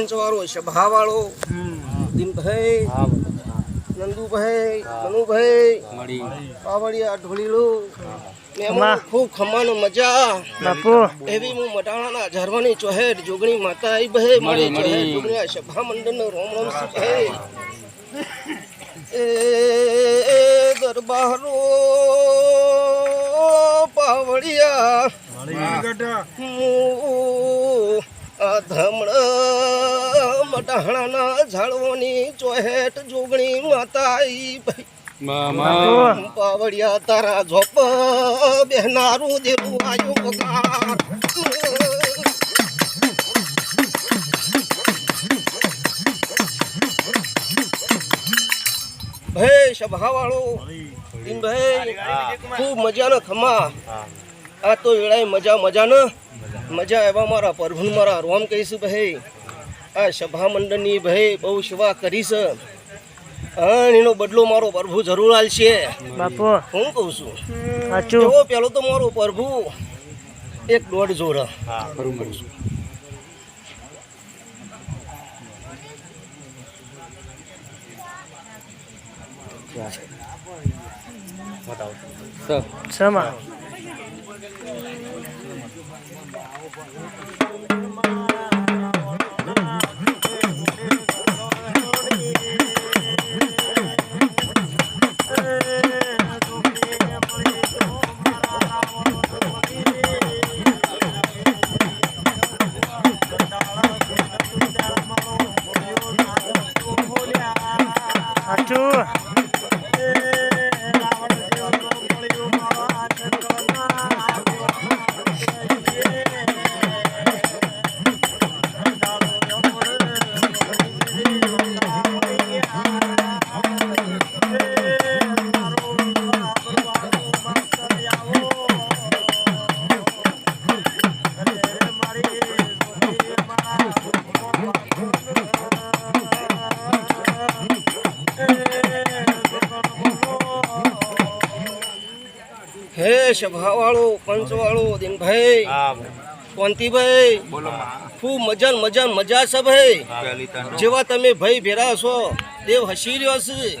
પંચવાળો સભાવાળો દિનભાઈ નંદુભાઈ મનુભાઈ પાવડિયા ઢોળીલો ને ખૂબ ખમ્માનો મજા. બાપુ. એવી હું મટાણાના ઝરવાની ચોહેર જોગણી માતા આઈ બહે મારી ચોહેર જોગણી સભા મંડળનો રોમ રોમ સુ એ દરબારો પાવડિયા ધમણ મટાણાના ઝાડવાની ચોહેટ જોગણી માતા આઈ ભાઈ પાવડિયા તારા ઝોપ બેહનારું દેવું આયુ પગાર ભાઈ સભાવાળો ભાઈ ખૂબ મજાનો ખમા. આ તો વેળાએ મજા મજાનો. મજા એવા મારા પ્રભુ મારા રોમ કહીશું ભાઈ. આ સભા મંડળની ભાઈ બહુ સેવા કરીશ અને એનો બદલો મારો પ્રભુ જરૂર આલશે. બાપુ. હું કહું છું સાચું. એવો પેલો તો મારો પ્રભુ એક દોઢ જોડ સમા. Ne? સભાવાળો પંચવાળો દિનભાઈ કોંતીભાઈ ખૂબ મજા મજા મજા છે ભાઈ. જેવા તમે ભાઈ ભેરા છો દેવ હસી રહ્યો છે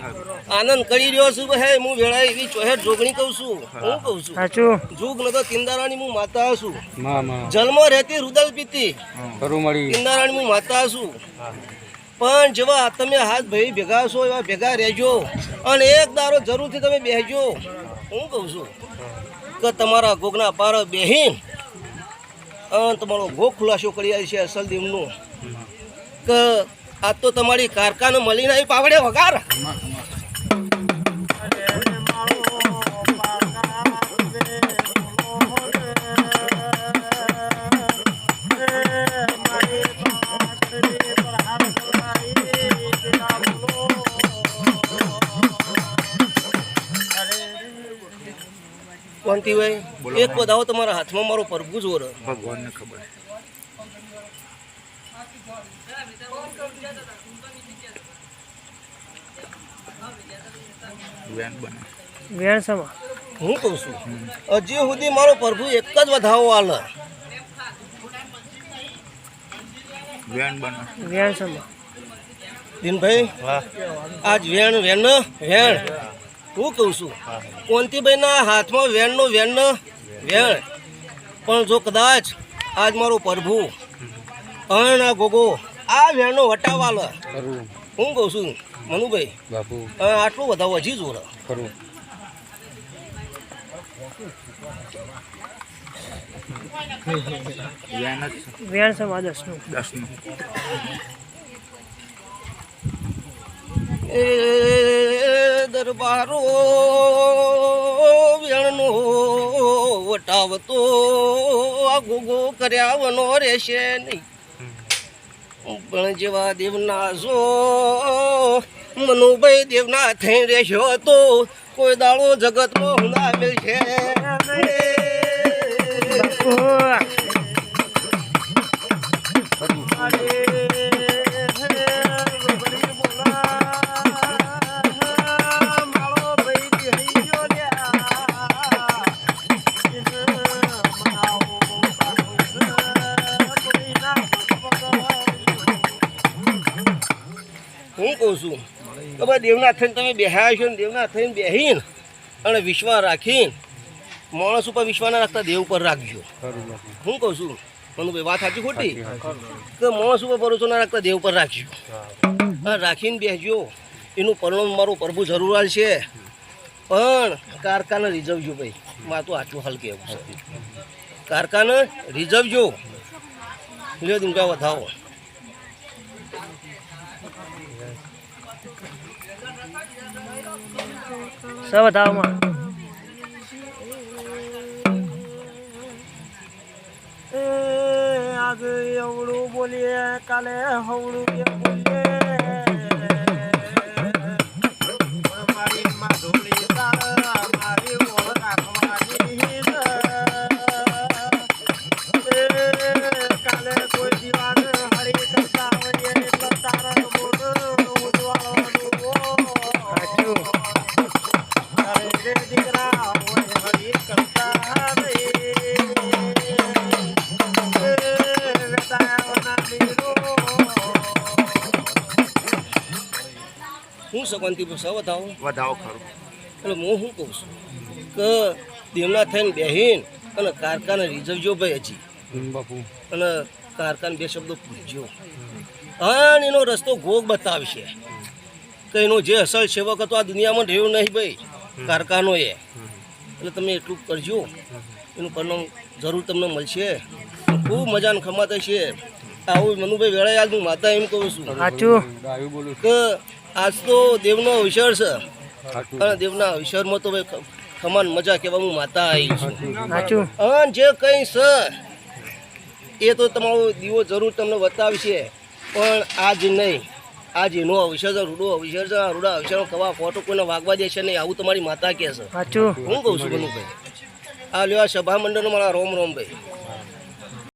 આનંદ કરી રહ્યો છું ભાઈ. હું વેળા એવી ચોહેર જોગણી કહું છું હું. કહું છું. સાચું. જુગ નતો તિંદારાની હું માતા છું. જન્મ રહેતી રુદલ પીતી તિંદારાની હું માતા છું. પણ જેવા તમે હાથ ભાઈ ભેગા છો એવા ભેગા રહેજો. અને એક દારો જરૂરથી તમે બેસજો હું કહું છું કે તમારા ગોગના પાર બેહીન તમારો ગો ખુલાસો કરી આવી છે અસલ દેવનું. કે આ તો તમારી કારખાને મળીને પાવડે વગાર કોંતીભાઈ એક બધાઓ તમારા હાથમાં મારો પ્રભુ જોર ભગવાનને ખબર. વેણ સમા હું કહું છું હજી સુધી મારો પ્રભુ એક જ વધાવો આલે. વેણ સમા દિનભાઈ આજ વેણ વેણ વેણ. હું કહું છું કોંતીભાઈના હાથમાં વેણનો વેણ વેણ. પણ જો કદાચ આજ મારો પ્રભુ અણ ગોગો આ વેણનો વટાવાલે. હું કહું છું મનુભાઈ બાપુ. આટલું બધા હજી જોર. ખરું. વેણ સમા દસનું. દસનું. એ દરબારો વેણનો વટાવતો. આ ગોગો કર્યા વનો રહેશે નહીં. પણ જેવા દેવના જો મનુભાઈ દેવના થઈ રહેશો તો કોઈ દાડો જગતમાં હુંદા મિલશે બાપુ. હું ભાઈ દેવના થઈને તમે બેહાયા છો ને દેવના થઈને બેહીને અને વિશ્વાસ રાખીને માણસ ઉપર વિશ્વાસ ના રાખતા દેવ ઉપર રાખજો. હું કહું છું મનુભાઈ વાત સાચી ખોટી? કે માણસ ઉપર ભરોસો ના રાખતા દેવ ઉપર રાખજો. રાખીને બેસજો એનું પરિણામ મારું પ્રભુ જરૂર છે. પણ કારખાને રીઝવજો ભાઈ. માં તો આટલું હાલ કહેવું છે. કારખાને રીઝવજો. લે દુંગા વધાવો. સૌ બતાવમાં એ આજે એવડું બોલીએ કાલે હવડું હું સગવંતી સૌ વધાવો વધાવો ખરું. એટલે હું શું કહું છું? કે દેવના થઈને બેહીન અને કારખાને રીઝવજો ભાઈ હજી. બાપુ. અને કારખાને બે શબ્દો પૂછજો. અને એનો રસ્તો ગોગ બતાવશે. કે એનો જે અસલ સેવક હતો આ દુનિયામાં રહ્યો નહીં ભાઈ. કારખાનો એ. એટલે તમે એટલું કરજો. એનું પરિણામ જરૂર તમને મળશે. ખૂબ મજાને ખમાતા થશે આવું મનુભાઈ વેળા યાદ હું માતા એમ કહું છું. સાચું. કે આજ તો દેવનો અવસર છે. અને દેવના અવસરમાં તો ભાઈ ખમાન મજા કહેવા હું માતા આવી છું. સાચું. અને જે કંઈ છે એ તો તમારો દીવો જરૂર તમને બતાવશે. પણ આજ નહીં. આજ એનો અવસર છે રૂડો અવસર છે આ રૂડા અવસર કવા ફોટો કોઈને વાગવા દેશે નહીં આવું તમારી માતા કહે છે. સાચું. હું કહું છું મનુભાઈ. આ લ્યો આ સભા મંડળનો મારા રોમ રોમ ભાઈ.